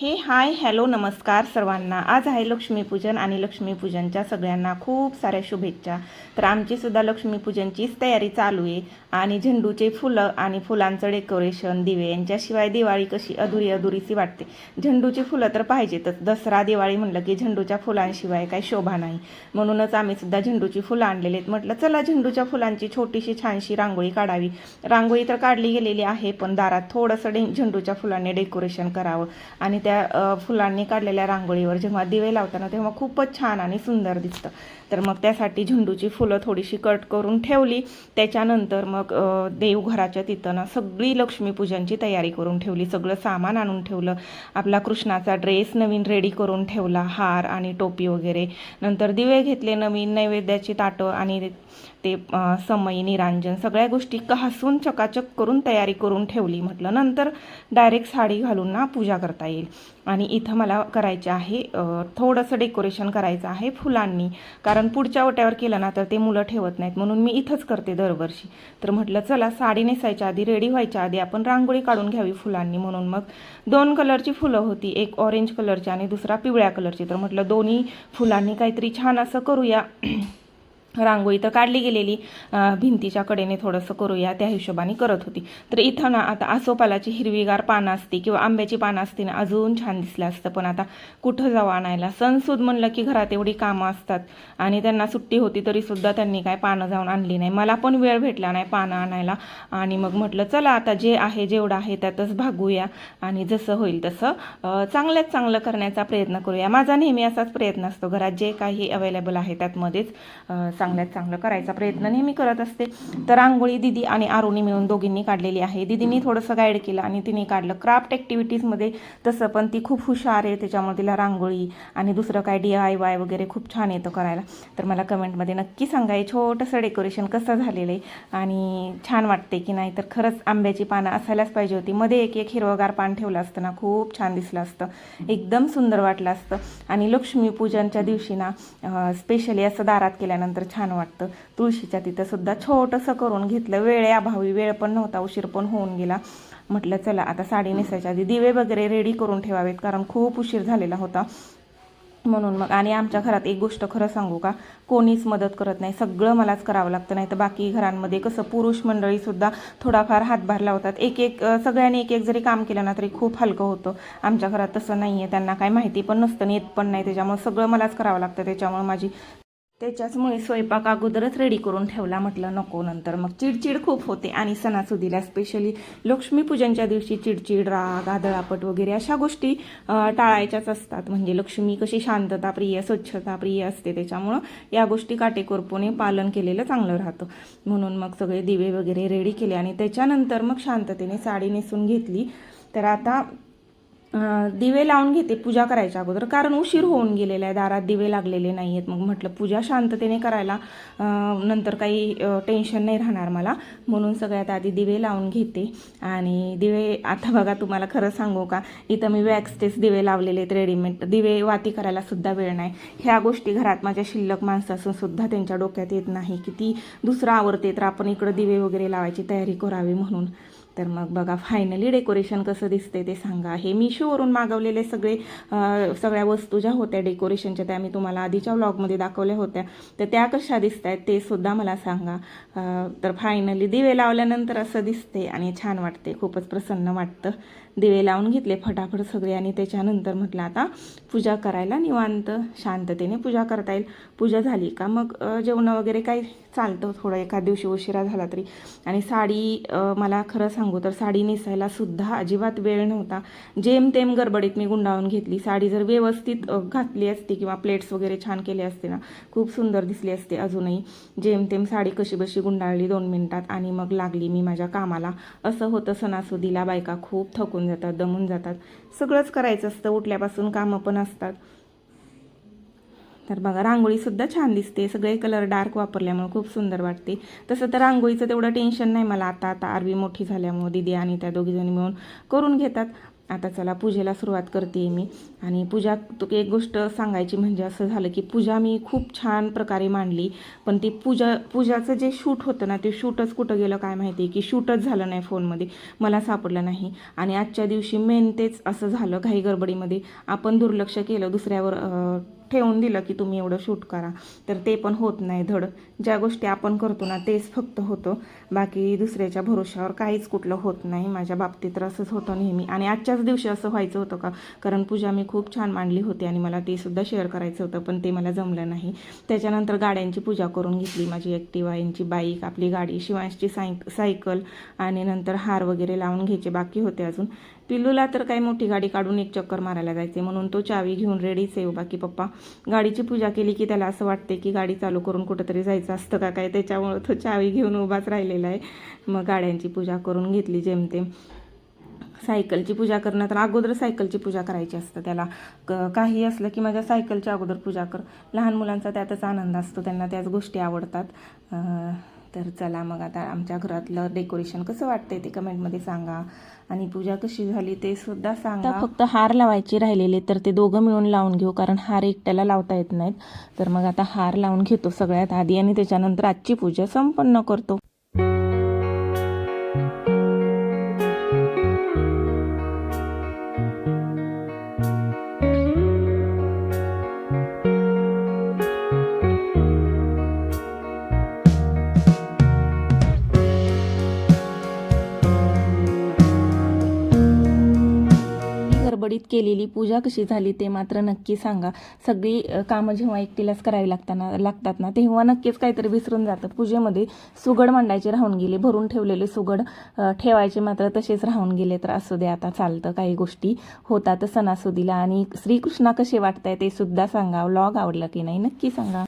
हे hi hello नमस्कार सर्वांना. आज आहे लक्ष्मीपूजन आणि लक्ष्मीपूजनच्या सगळ्यांना खूप साऱ्या शुभेच्छा. तर आमचीसुद्धा लक्ष्मीपूजनचीच तयारी चालू आहे. आणि झेंडूचे फुलं आणि फुलांचं डेकोरेशन दिवे यांच्याशिवाय दिवाळी कशी अधुरी अधुरीशी वाटते. झेंडूची फुलं तर पाहिजेतच. दसरा दिवाळी म्हटलं की झेंडूच्या फुलांशिवाय काही शोभा नाही. म्हणूनच आम्ही सुद्धा झेंडूची फुलं आणलेली आहेत. म्हटलं चला झेंडूच्या फुलांची छोटीशी छानशी रांगोळी काढावी. रांगोळी तर काढली गेलेली आहे पण दारात थोडंसं डे झेंडूच्या फुलांनी डेकोरेशन करावं. आणि त्या फुलांनी काढलेल्या रांगोळीवर जेव्हा दिवे लावताना तेव्हा खूपच छान आणि सुंदर दिसतं. तर मग त्यासाठी झेंडूची फुलं थोडीशी कट करून ठेवली. त्याच्यानंतर मग देवघराच्या तिथं ना सगळी लक्ष्मीपूजनची तयारी करून ठेवली. सगळं सामान आणून ठेवलं. आपला कृष्णाचा ड्रेस नवीन रेडी करून ठेवला. हार आणि टोपी वगैरे. नंतर दिवे घेतले नवीन नैवेद्याची ताटं आणि ते समयी निरांजन सगळ्या गोष्टी हसून चकाचक करून तयारी करून ठेवली म्हटलं. नंतर डायरेक्ट साडी घालून ना पूजा करता येईल. आणि इथं मला करायचे आहे थोडंसं डेकोरेशन करायचं आहे फुलांनी. कारण पुढच्या ओट्यावर केलं ना तर ते मुलं ठेवत नाहीत. म्हणून मी इथंच करते दरवर्षी. तर म्हटलं चला साडी नेसायच्या आधी रेडी व्हायच्या आधी आपण रांगोळी काढून घ्यावी फुलांनी. म्हणून मग दोन कलरची फुलं होती. एक ऑरेंज कलरची आणि दुसरा पिवळ्या कलरची तर म्हटलं दोन्ही फुलांनी काहीतरी छान असं करूया. रांगोळी तर काढली गेलेली. भिंतीच्या कडेने थोडंसं करूया त्या हिशोबाने करत होती. तर इथं ना आता आसोपालाची हिरवीगार पानं असती किंवा आंब्याची पानं असती ना अजून छान दिसलं असतं. पण आता कुठं जावं आणायला? सणसूद म्हणलं की घरात एवढी कामं असतात. आणि त्यांना सुट्टी होती तरी सुद्धा त्यांनी काय पानं जाऊन आणली नाही. मला पण वेळ भेटला नाही पानं आणायला. आणि मग म्हटलं चला आता जे आहे जेवढं आहे त्यातच भागूया. आणि जसं होईल तसं चांगल्यात चांगलं करण्याचा प्रयत्न करूया. माझा नेहमी असाच प्रयत्न असतो. घरात जे काही अवेलेबल आहे त्यातमध्येच चांगल्यात चांगलं करायचा प्रयत्न नेहमी करत असते. तर रांगोळी दिदी आणि आरुणी मिळून दोघींनी काढलेली आहे. दिदींनी थोडंसं गाईड केलं आणि तिने काढलं क्राफ्ट ॲक्टिव्हिटीजमध्ये तसं पण ती खूप हुशार आहे त्याच्यामुळे तिला रांगोळी आणि दुसरं काय डी आय वाय वगैरे खूप छान येतं करायला. तर मला कमेंटमध्ये नक्की सांगा हे छोटंसं डेकोरेशन कसं झालेलं आहे? आणि छान वाटते की नाही? तर खरंच आंब्याची पानं असायलाच पाहिजे होती. मध्ये एक एक हिरवगार पान ठेवलं असतं ना खूप छान दिसलं असतं. एकदम सुंदर वाटलं असतं. आणि लक्ष्मीपूजनच्या दिवशी ना स्पेशली असं दारात केल्यानंतर छान वाटतं. तुळशीच्या तिथं सुद्धा छोटंसं करून घेतलं. वेळेअभावी वेळ पण नव्हता उशीर पण होऊन गेला. म्हटलं चला आता साडी नेसायच्या आधी दिवे वगैरे रेडी करून ठेवावेत कारण खूप उशीर झालेला होता. म्हणून मग आणि आमच्या घरात एक गोष्ट खरं सांगू का? कोणीच मदत करत नाही. सगळं मलाच करावं लागतं नाही तर बाकी घरांमध्ये कसं पुरुष मंडळीसुद्धा थोडाफार हातभार लावतात. एक एक सगळ्यांनी एक एक जरी काम केलं ना तरी खूप हलकं होतं. आमच्या घरात तसं नाही आहे त्यांना काही माहिती पण नसतं येत पण नाही. त्याच्यामुळे सगळं मलाच करावं लागतं. त्याच्यामुळे माझी त्याच्याचमुळे स्वयंपाक अगोदरच रेडी करून ठेवला म्हटलं नको नंतर मग चिडचिड खूप होते. आणि सणासुदीला स्पेशली लक्ष्मीपूजनच्या दिवशी चिडचिड राग आदळापट वगैरे अशा गोष्टी टाळायच्याच असतात. म्हणजे लक्ष्मी कशी शांतता प्रिय स्वच्छता प्रिय असते त्याच्यामुळं या गोष्टी काटेकोरपणे पालन केलेलं चांगलं राहतं. म्हणून मग सगळे दिवे वगैरे रेडी केले आणि त्याच्यानंतर मग शांततेने साडी नेसून घेतली. तर आता दिवे लावून घेते पूजा करायच्या अगोदर. कारण उशीर होऊन गेलेला आहे. दारात दिवे लागलेले नाही आहेत मग म्हटलं पूजा शांततेने करायला नंतर काही टेन्शन नाही राहणार मला. म्हणून सगळ्यात आधी दिवे लावून घेते. आणि दिवे आता बघा तुम्हाला खरं सांगू का? इथं मी वॅक्सचेच दिवे लावलेले आहेत रेडीमेड दिवे वाती करायला सुद्धा वेळ नाही. ह्या गोष्टी घरात माझ्या शिल्लक माणसं सुद्धा त्यांच्या डोक्यात येत नाही की ती दुसरं आवडते तर आपण इकडं दिवे वगैरे लावायची तयारी करावी म्हणून. तर मग बघा फायनली डेकोरेशन कसं दिसते ते सांगा. हे मिशोवरून मागवलेले सगळे सगळ्या वस्तू ज्या होत्या डेकोरेशनच्या त्या मी तुम्हाला आधीच्या व्लॉगमध्ये दाखवल्या होत्या. तर त्या कशा दिसत आहेत ते सुद्धा मला सांगा. तर फायनली दिवे लावल्यानंतर असं दिसते आणि छान वाटते खूपच प्रसन्न वाटतं. दिवे लावून घेतले फटाफट सगळे आणि त्याच्यानंतर म्हटलं आता पूजा करायला निवांत शांततेने पूजा करता येईल. पूजा झाली का? मग जेवणं वगैरे काही चालतं थोडं एखाद दिवशी उशिरा झाला तरी. आणि साडी मला खरं सांगू तर साडी नेसायला सुद्धा अजिबात वेळ नव्हता. जेमतेम गडबडीत मी गुंडाळून घेतली. साडी जर व्यवस्थित घातली असती किंवा प्लेट्स वगैरे छान केले असते ना खूप सुंदर दिसली असते अजूनही. जेमतेम साडी कशी बशी गुंडाळली दोन मिनिटात आणि मग लागली मी माझ्या कामाला. असं होतं सणासुदीला बायका खूप थकून जातात दमून जातात. सगळंच करायचं असतं उठल्यापासून कामं पण असतात. तर बघा रांगोळीसुद्धा छान दिसते. सगळे कलर डार्क वापरल्यामुळे खूप सुंदर वाटते. तसं तर रांगोळीचं तेवढं टेन्शन नाही मला आता. आता आरवी मोठी झाल्यामुळे दिदी आणि त्या दोघीजणी मिळून करून घेतात. आता चला पूजेला सुरुवात करते मी. आणि पूजा तू एक गोष्ट सांगायची म्हणजे असं झालं की पूजा मी खूप छान प्रकारे मांडली. पण ती पूजा पूजाचं जे शूट होतं ना ते शूटच कुठं गेलं काय माहिती की शूटच झालं नाही फोनमध्ये. मला सापडलं नाही. आणि आजच्या दिवशी मेन तेच असं झालं घाई गडबडीमध्ये. आपण दुर्लक्ष केलं दुसऱ्यावर ठेवून दिलं की तुम्ही एवढं शूट करा. तर ते पण होत नाही धड. ज्या गोष्टी आपण करतो ना तेच फक्त होतं. बाकी दुसऱ्याच्या भरोशावर काहीच कुठलं होत नाही. माझ्या बाबतीत तर असंच होतं नेहमी. आणि आजच्याच दिवशी असं व्हायचं होतं का? कारण पूजा मी खूप छान मांडली होती आणि मला ते सुद्धा शेअर करायचं होतं पण ते मला जमलं नाही. त्याच्यानंतर गाड्यांची पूजा करून घेतली माझी ॲक्टिवा यांची बाईक आपली गाडी शिवांशची सायक सायकल आणि नंतर हार वगैरे लावून घ्यायचे बाकी होते अजून. पिल्लूला तर काही मोठी गाडी काढून एक चक्कर मारायला जायचे. म्हणून तो चावी घेऊन रेडीच येऊ बाकी पप्पा. गाडीची पूजा केली की त्याला असं वाटते की गाडी चालू करून कुठंतरी जायचं असतं का काय त्याच्यामुळं तो चावी घेऊन उभाच राहिलेला आहे. मग गाड्यांची पूजा करून घेतली जेमतेम. सायकलची पूजा करणं तर अगोदर सायकलची पूजा करायची असतं त्याला. क- काही असलं की माझ्या सायकलच्या अगोदर पूजा कर. लहान मुलांचा त्यातच आनंद असतो त्यांना त्याच गोष्टी आवडतात. तर चला मग आता आमच्या घरातलं डेकोरेशन कसं वाटतंय ते कमेंटमध्ये सांगा. आणि पूजा कशी झाली ते सुद्धा सांगा. फक्त हार लावायचे राहिलेले तर ते दोघं मिळून लावून घेऊ कारण हार एकट्याला लावता येत नाहीत. तर मग आता हार लावून घेतो सगळ्यात आधी आणि त्याच्यानंतर आजची पूजा संपन्न करतो. गडबडीत केलेली पूजा कशी झाली ते मात्र नक्की सांगा. सगळी कामं जेव्हा एकटीलाच करावी लागताना लागतात ना तेव्हा नक्कीच काहीतरी विसरून जातं. पूजेमध्ये सुगड मांडायचे राहून गेले भरून ठेवलेले सुगड ठेवायचे मात्र तसेच राहून गेले. तर असू दे आता चालतं काही गोष्टी होतात सणासुदीला. आणि श्रीकृष्णा कसे वाटताय ते सुद्धा सांगा. व्लॉग आवडलं की नाही नक्की सांगा.